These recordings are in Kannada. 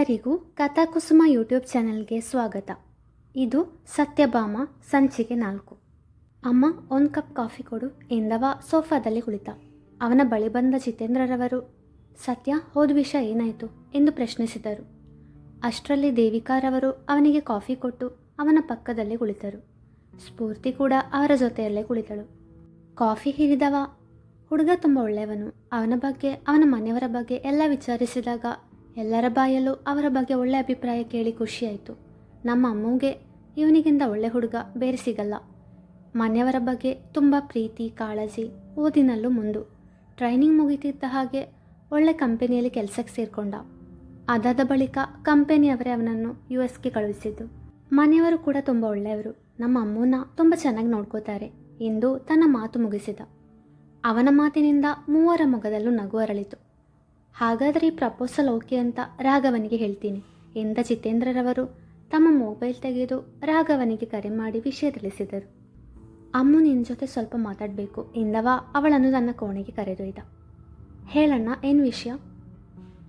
ಎಲ್ಲರಿಗೂ ಕಥಾಕುಸುಮ ಯೂಟ್ಯೂಬ್ ಚಾನೆಲ್ಗೆ ಸ್ವಾಗತ. ಇದು ಸತ್ಯಭಾಮ ಸಂಚಿಕೆ ನಾಲ್ಕು. ಅಮ್ಮ ಒಂದು ಕಪ್ ಕಾಫಿ ಕೊಡು, ಎಂದವ ಸೋಫಾದಲ್ಲಿ ಕುಳಿತ. ಅವನ ಬಳಿ ಬಂದ ಜಿತೇಂದ್ರರವರು, ಸತ್ಯ, ಹೋದ ವಿಷಯ ಏನಾಯಿತು? ಎಂದು ಪ್ರಶ್ನಿಸಿದರು. ಅಷ್ಟರಲ್ಲಿ ದೇವಿಕಾರವರು ಅವನಿಗೆ ಕಾಫಿ ಕೊಟ್ಟು ಅವನ ಪಕ್ಕದಲ್ಲಿ ಕುಳಿತರು. ಸ್ಫೂರ್ತಿ ಕೂಡ ಅವರ ಜೊತೆಯಲ್ಲೇ ಕುಳಿತಳು. ಕಾಫಿ ಹಿರಿದವ ಹುಡುಗ ತುಂಬ ಒಳ್ಳೆಯವನು. ಅವನ ಬಗ್ಗೆ, ಅವನ ಮನೆಯವರ ಬಗ್ಗೆ ಎಲ್ಲ ವಿಚಾರಿಸಿದಾಗ ಎಲ್ಲರ ಬಾಯಲ್ಲೂ ಅವರ ಬಗ್ಗೆ ಒಳ್ಳೆ ಅಭಿಪ್ರಾಯ ಕೇಳಿ ಖುಷಿಯಾಯಿತು. ನಮ್ಮ ಅಮ್ಮಂಗೆ ಇವನಿಗಿಂತ ಒಳ್ಳೆ ಹುಡುಗ ಬೇರೆ ಸಿಗಲ್ಲ. ಮನೆಯವರ ಬಗ್ಗೆ ತುಂಬ ಪ್ರೀತಿ, ಕಾಳಜಿ ಓದಿನಲ್ಲೂ ಮುಂದು. ಟ್ರೈನಿಂಗ್ ಮುಗಿತಿದ್ದ ಹಾಗೆ ಒಳ್ಳೆ ಕಂಪನಿಯಲ್ಲಿ ಕೆಲಸಕ್ಕೆ ಸೇರಿಕೊಂಡ. ಅದಾದ ಬಳಿಕ ಕಂಪನಿಯವರೇ ಅವನನ್ನು ಯು ಎಸ್ಗೆ ಕಳುಹಿಸಿದ್ದು. ಮನೆಯವರು ಕೂಡ ತುಂಬ ಒಳ್ಳೆಯವರು. ನಮ್ಮ ಅಮ್ಮನ ತುಂಬ ಚೆನ್ನಾಗಿ ನೋಡ್ಕೋತಾರೆ. ಎಂದು ತನ್ನ ಮಾತು ಮುಗಿಸಿದ. ಅವನ ಮಾತಿನಿಂದ ಮೂವರ ಮೊಗದಲ್ಲೂ ನಗು ಅರಳಿತು. ಹಾಗಾದರೆ ಈ ಪ್ರಪೋಸಲ್ ಓಕೆ ಅಂತ ರಾಘವನಿಗೆ ಹೇಳ್ತೀನಿ. ಎಂದ ಜಿತೇಂದ್ರರವರು ತಮ್ಮ ಮೊಬೈಲ್ ತೆಗೆದು ರಾಘವನಿಗೆ ಕರೆ ಮಾಡಿ ವಿಷಯ ತಿಳಿಸಿದರು. ಅಮ್ಮು ನಿನ್ನ ಜೊತೆ ಸ್ವಲ್ಪ ಮಾತಾಡಬೇಕು, ಎಂದವ ಅವಳನ್ನು ತನ್ನ ಕೋಣೆಗೆ ಕರೆದೊಯ್ದ. ಹೇಳಣ್ಣ, ಏನು ವಿಷಯ?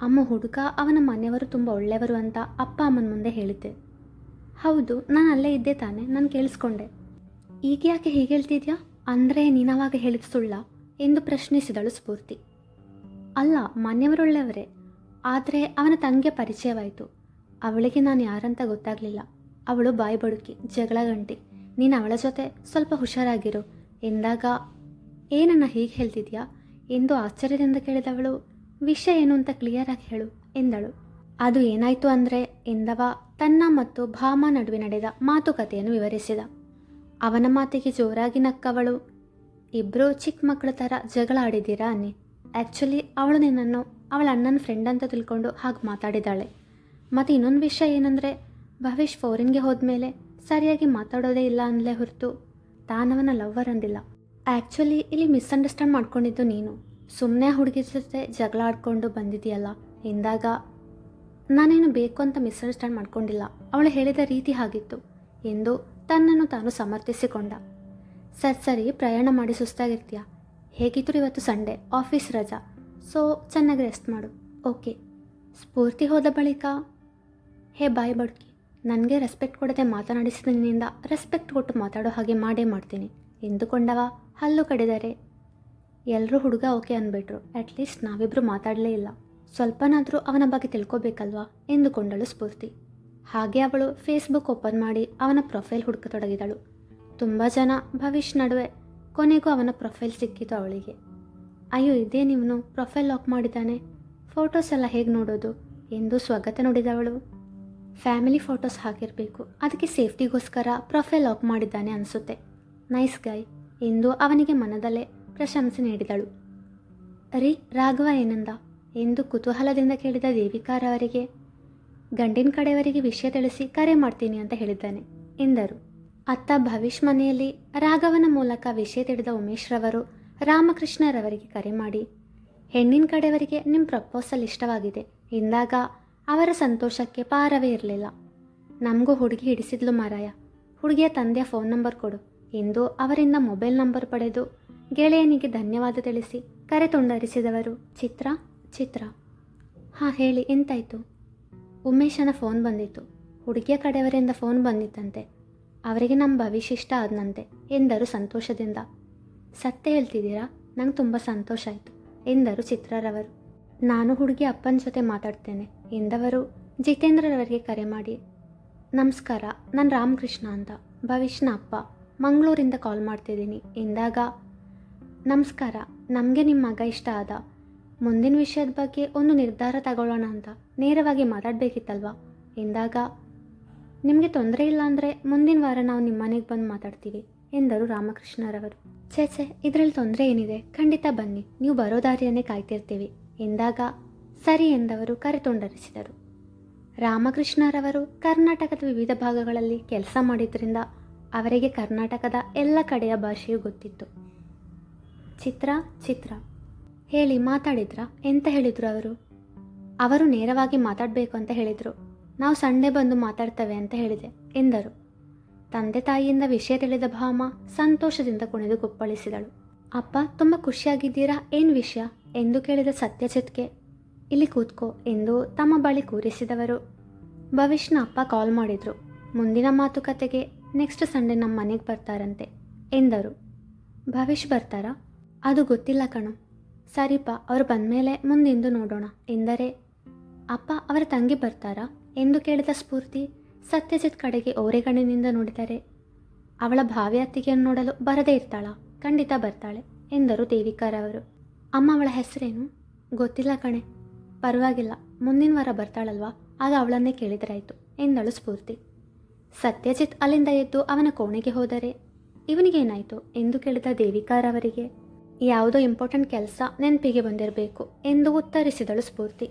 ಅಮ್ಮ ಹುಡುಗ ಅವನ ಮನೆಯವರು ತುಂಬ ಒಳ್ಳೆಯವರು ಅಂತ ಅಪ್ಪ ಅಮ್ಮನ ಮುಂದೆ ಹೇಳಿದ್ದೆ. ಹೌದು, ನಾನು ಅಲ್ಲೇ ಇದ್ದೆ ತಾನೆ, ನಾನು ಕೇಳಿಸ್ಕೊಂಡೆ. ಈಗ ಯಾಕೆ ಹೀಗೆ ಹೇಳ್ತಿದ್ಯಾ? ಅಂದರೆ ನೀನವಾಗ ಹೇಳಿದ ಸುಳ್ಳ ಎಂದು ಪ್ರಶ್ನಿಸಿದಳು ಸ್ಫೂರ್ತಿ. ಅಲ್ಲ ಮನೆಯವರೊಳ್ಳೆಯವರೇ ಆದರೆ ಅವನ ತಂಗಿಯ ಪರಿಚಯವಾಯಿತು. ಅವಳಿಗೆ ನಾನು ಯಾರಂತ ಗೊತ್ತಾಗಲಿಲ್ಲ. ಅವಳು ಬಾಯಿ ಬಡುಕಿ, ಜಗಳ ಗಂಟಿ. ನೀನು ಅವಳ ಜೊತೆ ಸ್ವಲ್ಪ ಹುಷಾರಾಗಿರು. ಎಂದಾಗ ಏನನ್ನ ಹೀಗೆ ಹೇಳ್ತಿದ್ಯಾ? ಎಂದು ಆಶ್ಚರ್ಯದಿಂದ ಕೇಳಿದವಳು, ವಿಷಯ ಏನು ಅಂತ ಕ್ಲಿಯರಾಗಿ ಹೇಳು, ಎಂದಳು. ಅದು ಏನಾಯಿತು ಅಂದರೆ, ಎಂದವ ತನ್ನ ಮತ್ತು ಭಾಮ ನಡುವೆ ನಡೆದ ಮಾತುಕತೆಯನ್ನು ವಿವರಿಸಿದ. ಅವನ ಮಾತಿಗೆ ಜೋರಾಗಿ ನಕ್ಕವಳು ಇಬ್ಬರೂ ಚಿಕ್ಕ ಮಕ್ಕಳ ಥರ ಜಗಳ ಆಡಿದ್ದೀರಾ ಅನ್ನಿ. ಆ್ಯಕ್ಚುಲಿ ಅವಳು ನಿನ್ನನ್ನು ಅವಳ ಅಣ್ಣನ ಫ್ರೆಂಡ್ ಅಂತ ತಿಳ್ಕೊಂಡು ಹಾಗೆ ಮಾತಾಡಿದ್ದಾಳೆ. ಮತ್ತು ಇನ್ನೊಂದು ವಿಷಯ ಏನಂದರೆ ಭವಿಷ್ ಫಾರಿನ್ಗೆ ಹೋದ್ಮೇಲೆ ಸರಿಯಾಗಿ ಮಾತಾಡೋದೇ ಇಲ್ಲ ಅಂದಲೇ ಹೊರತು ತಾನವನ ಲವ್ವರ್ ಅಂದಿಲ್ಲ. ಆ್ಯಕ್ಚುಲಿ ಇಲ್ಲಿ ಮಿಸ್ಅಂಡರ್ಸ್ಟ್ಯಾಂಡ್ ಮಾಡ್ಕೊಂಡಿದ್ದು ನೀನು. ಸುಮ್ಮನೆ ಹುಡುಗಿ ಜೊತೆ ಜಗಳ ಆಡ್ಕೊಂಡು ಬಂದಿದೆಯಲ್ಲ, ಎಂದಾಗ ನಾನೇನು ಬೇಕು ಅಂತ ಮಿಸ್ಅಂಡರ್ಸ್ಟ್ಯಾಂಡ್ ಮಾಡ್ಕೊಂಡಿಲ್ಲ. ಅವಳು ಹೇಳಿದ ರೀತಿ ಹಾಗಿತ್ತು ಎಂದು ತನ್ನನ್ನು ತಾನು ಸಮರ್ಥಿಸಿಕೊಂಡ. ಸರಿ ಸರಿ, ಪ್ರಯಾಣ ಮಾಡಿ ಸುಸ್ತಾಗಿರ್ತೀಯ? ಹೇಗಿದ್ರು ಇವತ್ತು ಸಂಡೇ, ಆಫೀಸ್ ರಜಾ. ಸೊ ಚೆನ್ನಾಗಿ ರೆಸ್ಟ್ ಮಾಡು. ಓಕೆ ಸ್ಫೂರ್ತಿ ಹೋದ ಬಳಿಕ, ಹೇ ಬಾಯ್ ಬಡ್ಕಿ, ನನಗೆ ರೆಸ್ಪೆಕ್ಟ್ ಕೊಡದೆ ಮಾತನಾಡಿಸಿದ ನಿನ್ನಿಂದ ರೆಸ್ಪೆಕ್ಟ್ ಕೊಟ್ಟು ಮಾತಾಡೋ ಹಾಗೆ ಮಾಡೇ ಮಾಡ್ತೀನಿ. ಎಂದುಕೊಂಡವ? ಹಲ್ಲು ಕಡಿದರೆ? ಎಲ್ಲರೂ ಹುಡುಗ ಓಕೆ ಅಂದ್ಬಿಟ್ರು. ಅಟ್ಲೀಸ್ಟ್ ನಾವಿಬ್ಬರು ಮಾತಾಡಲೇ ಇಲ್ಲ. ಸ್ವಲ್ಪನಾದರೂ ಅವನ ಬಗ್ಗೆ ತಿಳ್ಕೊಬೇಕಲ್ವಾ? ಎಂದುಕೊಂಡಳು ಸ್ಫೂರ್ತಿ. ಹಾಗೆ ಅವಳು ಫೇಸ್ಬುಕ್ ಓಪನ್ ಮಾಡಿ ಅವನ ಪ್ರೊಫೈಲ್ ಹುಡುಕತೊಡಗಿದಳು. ತುಂಬ ಜನ ಭವಿಷ್ಯ ನಡುವೆ ಕೊನೆಗೂ ಅವನ ಪ್ರೊಫೈಲ್ ಸಿಕ್ಕಿತು ಅವಳಿಗೆ. ಅಯ್ಯೋ, ಇದೇ ನಿಮ್ಮನು ಪ್ರೊಫೈಲ್ ಲಾಕ್ ಮಾಡಿದ್ದಾನೆ. ಫೋಟೋಸ್ ಎಲ್ಲ ಹೇಗೆ ನೋಡೋದು? ಎಂದು ಸ್ವಾಗತ ನೋಡಿದವಳು. Family photos ಹಾಕಿರಬೇಕು. ಅದಕ್ಕೆ ಸೇಫ್ಟಿಗೋಸ್ಕರ ಪ್ರೊಫೈಲ್ ಲಾಕ್ ಮಾಡಿದ್ದಾನೆ ಅನಿಸುತ್ತೆ. ನೈಸ್ ಗಾಯ್ ಎಂದು ಅವನಿಗೆ ಮನದಲ್ಲೇ ಪ್ರಶಂಸೆ ನೀಡಿದಳು. ರೀ, ರಾಘವ ಏನಂದ? ಎಂದು ಕುತೂಹಲದಿಂದ ಕೇಳಿದ ದೇವಿಕಾರವರಿಗೆ. ಗಂಡಿನ ಕಡೆಯವರಿಗೆ ವಿಷಯ ತಿಳಿಸಿ ಕರೆ ಮಾಡ್ತೀನಿ ಅಂತ ಹೇಳಿದ್ದಾನೆ, ಎಂದರು. ಅತ್ತ ಭವಿಷ್ ಮನೆಯಲ್ಲಿ ರಾಘವನ ಮೂಲಕ ವಿಷಯ ತಿಳಿದ ಉಮೇಶ್ ರವರು ರಾಮಕೃಷ್ಣರವರಿಗೆ ಕರೆ ಮಾಡಿ, ಹೆಣ್ಣಿನ ಕಡೆಯವರಿಗೆ ನಿಮ್ಮ ಪ್ರಪೋಸಲ್ ಇಷ್ಟವಾಗಿದೆ. ಎಂದಾಗ ಅವರ ಸಂತೋಷಕ್ಕೆ ಪಾರವೇ ಇರಲಿಲ್ಲ. ನಮಗೂ ಹುಡುಗಿ ಹಿಡಿಸಿದ್ಲು ಮಾರಾಯ. ಹುಡುಗಿಯ ತಂದೆಯ ಫೋನ್ ನಂಬರ್ ಕೊಡು. ಎಂದು ಅವರಿಂದ ಮೊಬೈಲ್ ನಂಬರ್ ಪಡೆದು ಗೆಳೆಯನಿಗೆ ಧನ್ಯವಾದ ತಿಳಿಸಿ ಕರೆ ತುಂಡರಿಸಿದವರು ಚಿತ್ರ ಚಿತ್ರ. ಹಾಂ, ಹೇಳಿ, ಎಂತಾಯಿತು? ಉಮೇಶನ ಫೋನ್ ಬಂದಿತ್ತು. ಹುಡುಗಿಯ ಕಡೆಯವರಿಂದ ಫೋನ್ ಬಂದಿತ್ತಂತೆ. ಅವರಿಗೆ ನಮ್ಮ ಭವಿಷ್ಯ ಇಷ್ಟ ಆದನಂತೆ, ಎಂದರು ಸಂತೋಷದಿಂದ. ಸತ್ಯ ಹೇಳ್ತಿದ್ದೀರಾ? ನಂಗೆ ತುಂಬ ಸಂತೋಷ ಆಯಿತು, ಎಂದರು ಚಿತ್ರರವರು. ನಾನು ಹುಡುಗಿ ಅಪ್ಪನ ಜೊತೆ ಮಾತಾಡ್ತೇನೆ, ಎಂದವರು ಜಿತೇಂದ್ರರವರಿಗೆ ಕರೆ ಮಾಡಿ. ನಮಸ್ಕಾರ, ನಾನು ರಾಮಕೃಷ್ಣ ಅಂತ, ಭವಿಷ್ಯನ ಅಪ್ಪ, ಮಂಗಳೂರಿಂದ ಕಾಲ್ ಮಾಡ್ತಿದ್ದೀನಿ, ಎಂದಾಗ, ನಮಸ್ಕಾರ, ನಮಗೆ ನಿಮ್ಮ ಮಗ ಇಷ್ಟ ಆದ, ಮುಂದಿನ ವಿಷಯದ ಬಗ್ಗೆ ಒಂದು ನಿರ್ಧಾರ ತಗೊಳ್ಳೋಣ ಅಂತ ನೇರವಾಗಿ ಮಾತಾಡಬೇಕಿತ್ತಲ್ವಾ, ಎಂದಾಗ ನಿಮಗೆ ತೊಂದರೆ ಇಲ್ಲ ಅಂದರೆ ಮುಂದಿನ ವಾರ ನಾವು ನಿಮ್ಮ ಮನೆಗೆ ಬಂದು ಮಾತಾಡ್ತೀವಿ, ಎಂದರು ರಾಮಕೃಷ್ಣರವರು. ಛೇ ಛೇ, ಇದರಲ್ಲಿ ತೊಂದರೆ ಏನಿದೆ? ಖಂಡಿತ ಬನ್ನಿ. ನೀವು ಬರೋ ದಾರಿಯನ್ನೇ ಕಾಯ್ತಿರ್ತೀವಿ, ಎಂದಾಗ ಸರಿ ಎಂದವರು ಕರೆ ತೊಂಡರಿಸಿದರು ರಾಮಕೃಷ್ಣರವರು ಕರ್ನಾಟಕದ ವಿವಿಧ ಭಾಗಗಳಲ್ಲಿ ಕೆಲಸ ಮಾಡಿದ್ರಿಂದ ಅವರಿಗೆ ಕರ್ನಾಟಕದ ಎಲ್ಲ ಕಡೆಯ ಭಾಷೆಯೂ ಗೊತ್ತಿತ್ತು. ಚಿತ್ರ ಚಿತ್ರ. ಹೇಳಿ, ಮಾತಾಡಿದ್ರಾ? ಎಂತ ಹೇಳಿದರು ಅವರು? ಅವರು ನೇರವಾಗಿ ಮಾತಾಡಬೇಕು ಅಂತ ಹೇಳಿದರು. ನಾವು ಸಂಡೆ ಬಂದು ಮಾತಾಡ್ತೇವೆ ಅಂತ ಹೇಳಿದೆ, ಎಂದರು. ತಂದೆ ತಾಯಿಯಿಂದ ವಿಷಯ ತಿಳಿದ ಭಾಮ ಸಂತೋಷದಿಂದ ಕುಣಿದು ಕುಪ್ಪಳಿಸಿದಳು. ಅಪ್ಪ, ತುಂಬ ಖುಷಿಯಾಗಿದ್ದೀರಾ? ಏನು ವಿಷಯ? ಎಂದು ಕೇಳಿದ ಸತ್ಯಚಿತ್ಗೆ ಇಲ್ಲಿ ಕೂತ್ಕೋ ಎಂದು ತಮ್ಮ ಬಳಿ ಕೂರಿಸಿದವರು. ಭವಿಷ್ಯನ ಅಪ್ಪ ಕಾಲ್ ಮಾಡಿದ್ರು. ಮುಂದಿನ ಮಾತುಕತೆಗೆ ನೆಕ್ಸ್ಟ್ ಸಂಡೇ ನಮ್ಮ ಮನೆಗೆ ಬರ್ತಾರಂತೆ, ಎಂದರು. ಭವಿಷ್ ಬರ್ತಾರಾ? ಅದು ಗೊತ್ತಿಲ್ಲ ಕಣು. ಸರಿಪ್ಪ ಅವ್ರು ಬಂದಮೇಲೆ ಮುಂದಿಂದು ನೋಡೋಣ, ಎಂದರೆ, ಅಪ್ಪ, ಅವರ ತಂಗಿ ಬರ್ತಾರಾ? ಎಂದು ಕೇಳಿದ ಸ್ಫೂರ್ತಿ ಸತ್ಯಜಿತ್ ಕಡೆಗೆ ಓರೆಗಣ್ಣಿನಿಂದ ನೋಡಿದರೆ, ಅವಳ ಭಾವಿ ಅತ್ತಿಗೆಯನ್ನು ನೋಡಲು ಬರದೇ ಇರ್ತಾಳ, ಖಂಡಿತ ಬರ್ತಾಳೆ ಎಂದರು ದೇವಿಕಾರವರು ಅಮ್ಮ ಅವಳ ಹೆಸರೇನು? ಗೊತ್ತಿಲ್ಲ ಕಣೆ. ಪರವಾಗಿಲ್ಲ, ಮುಂದಿನ ವಾರ ಬರ್ತಾಳಲ್ವಾ? ಆಗ ಅವಳನ್ನೇ ಕೇಳಿದ್ರಾಯ್ತು ಎಂದಳು ಸ್ಫೂರ್ತಿ. ಸತ್ಯಜಿತ್ ಅಲ್ಲಿಂದ ಎದ್ದು ಅವನ ಕೋಣೆಗೆ ಹೋದರೆ, ಇವನಿಗೇನಾಯಿತು? ಎಂದು ಕೇಳಿದ ದೇವಿಕಾರವರಿಗೆ ಯಾವುದೋ ಇಂಪಾರ್ಟೆಂಟ್ ಕೆಲಸ ನೆನಪಿಗೆ ಬಂದಿರಬೇಕು ಎಂದು ಉತ್ತರಿಸಿದಳು ಸ್ಫೂರ್ತಿ.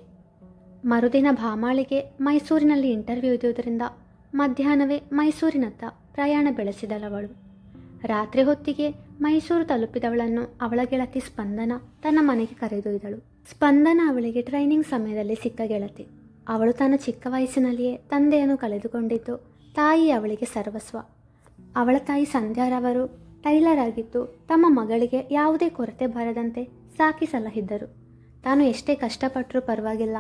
ಮರುದಿನ ಭಾಮಾಳಿಗೆ ಮೈಸೂರಿನಲ್ಲಿ ಇಂಟರ್ವ್ಯೂ ಇದ್ದುದರಿಂದ ಮಧ್ಯಾಹ್ನವೇ ಮೈಸೂರಿನತ್ತ ಪ್ರಯಾಣ ಬೆಳೆಸಿದಳವಳು. ರಾತ್ರಿ ಹೊತ್ತಿಗೆ ಮೈಸೂರು ತಲುಪಿದವಳನ್ನು ಅವಳ ಗೆಳತಿ ಸ್ಪಂದನ ತನ್ನ ಮನೆಗೆ ಕರೆದೊಯ್ದಳು. ಸ್ಪಂದನ ಅವಳಿಗೆ ಟ್ರೈನಿಂಗ್ ಸಮಯದಲ್ಲಿ ಸಿಕ್ಕ ಗೆಳತಿ. ಅವಳು ತನ್ನ ಚಿಕ್ಕ ವಯಸ್ಸಿನಲ್ಲಿಯೇ ತಂದೆಯನ್ನು ಕಳೆದುಕೊಂಡಿದ್ದು ತಾಯಿ ಅವಳಿಗೆ ಸರ್ವಸ್ವ. ಅವಳ ತಾಯಿ ಸಂಧ್ಯಾರವರು ಟೈಲರ್ ಆಗಿದ್ದು ತಮ್ಮ ಮಗಳಿಗೆ ಯಾವುದೇ ಕೊರತೆ ಬರದಂತೆ ಸಾಕಿ ಸಲಹಿದ್ದರು. ತಾನು ಎಷ್ಟೇ ಕಷ್ಟಪಟ್ಟರೂ ಪರವಾಗಿಲ್ಲ.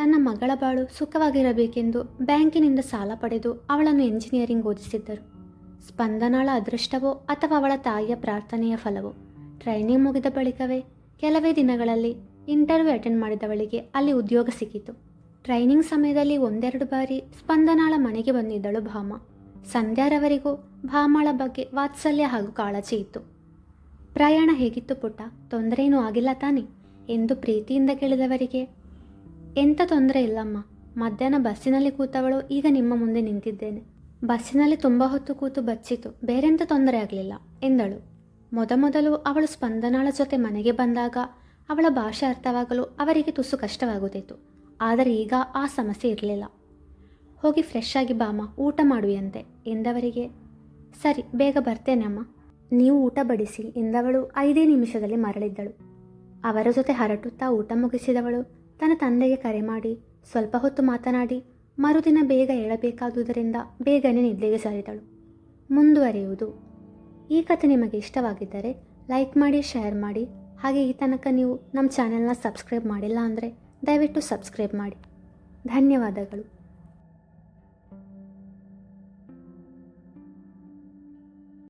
ತನ್ನ ಮಗಳ ಬಾಳು ಸುಖವಾಗಿರಬೇಕೆಂದು ಬ್ಯಾಂಕಿನಿಂದ ಸಾಲ ಪಡೆದು ಅವಳನ್ನು ಎಂಜಿನಿಯರಿಂಗ್ ಓದಿಸಿದ್ದರು. ಸ್ಪಂದನಾಳ ಅದೃಷ್ಟವೋ ಅಥವಾ ಅವಳ ತಾಯಿಯ ಪ್ರಾರ್ಥನೆಯ ಫಲವೋ, ಟ್ರೈನಿಂಗ್ ಮುಗಿದ ಬಳಿಕವೇ ಕೆಲವೇ ದಿನಗಳಲ್ಲಿ ಇಂಟರ್ವ್ಯೂ ಅಟೆಂಡ್ ಮಾಡಿದವಳಿಗೆ ಅಲ್ಲಿ ಉದ್ಯೋಗ ಸಿಕ್ಕಿತು. ಟ್ರೈನಿಂಗ್ ಸಮಯದಲ್ಲಿ ಒಂದೆರಡು ಬಾರಿ ಸ್ಪಂದನಾಳ ಮನೆಗೆ ಬಂದಿದ್ದಳು ಭಾಮ. ಸಂಧ್ಯಾರವರಿಗೂ ಭಾಮಳ ಬಗ್ಗೆ ವಾತ್ಸಲ್ಯ ಹಾಗೂ ಕಾಳಜಿ ಇತ್ತು. ಪ್ರಯಾಣ ಹೇಗಿತ್ತು ಪುಟ್ಟ? ತೊಂದರೆಯೂ ಆಗಿಲ್ಲ ತಾನೆ? ಎಂದು ಪ್ರೀತಿಯಿಂದ ಕೇಳಿದವರಿಗೆ ಎಂಥ ತೊಂದರೆ ಇಲ್ಲಮ್ಮ. ಮಧ್ಯಾಹ್ನ ಬಸ್ಸಿನಲ್ಲಿ ಕೂತವಳು, ಈಗ ನಿಮ್ಮ ಮುಂದೆ ನಿಂತಿದ್ದೇನೆ. ಬಸ್ಸಿನಲ್ಲಿ ತುಂಬ ಹೊತ್ತು ಕೂತು ಬಚ್ಚಿತು. ಬೇರೆಂಥ ತೊಂದರೆ ಆಗಲಿಲ್ಲ, ಎಂದಳು. ಮೊದಮೊದಲು ಅವಳು ಸ್ಪಂದನಾಳ ಜೊತೆ ಮನೆಗೆ ಬಂದಾಗ, ಅವಳ ಭಾಷೆ ಅರ್ಥವಾಗಲು ಅವರಿಗೆ ತುಸು ಕಷ್ಟವಾಗುತ್ತಿತ್ತು. ಆದರೆ ಈಗ ಆ ಸಮಸ್ಯೆ ಇರಲಿಲ್ಲ. ಹೋಗಿ ಫ್ರೆಶ್ ಆಗಿ ಬಾಮ ಊಟ ಮಾಡುವೆಯಂತೆ, ಎಂದವರಿಗೆ. ಸರಿ, ಬೇಗ ಬರ್ತೇನೆ ಅಮ್ಮ. ನೀವು ಊಟ ಬಡಿಸಿ, ಎಂದವಳು ಐದೇ ನಿಮಿಷದಲ್ಲಿ ಮರಳಿದ್ದಳು. ಅವರ ಜೊತೆ ಹರಟುತ್ತಾ ಊಟ ಮುಗಿಸಿದವಳು. ತನ್ನ ತಂದೆಗೆ ಕರೆ ಮಾಡಿ, ಸ್ವಲ್ಪ ಹೊತ್ತು ಮಾತನಾಡಿ, ಮರುದಿನ ಬೇಗ ಹೇಳಬೇಕಾದುದರಿಂದ ಬೇಗನೆ ನಿದ್ದೆಗೆ ಸರಿದಳು. ಮುಂದುವರಿಯುವುದು. ಈ ಕಥೆ ನಿಮಗೆ ಇಷ್ಟವಾಗಿದ್ದರೆ ಲೈಕ್ ಮಾಡಿ, ಶೇರ್ ಮಾಡಿ. ಹಾಗೆ ಈ ತನಕ ನೀವು ನಮ್ಮ ಚಾನೆಲ್ನ ಸಬ್ಸ್ಕ್ರೈಬ್ ಮಾಡಿಲ್ಲ ಅಂದರೆ ದಯವಿಟ್ಟು ಸಬ್ಸ್ಕ್ರೈಬ್ ಮಾಡಿ. ಧನ್ಯವಾದಗಳು.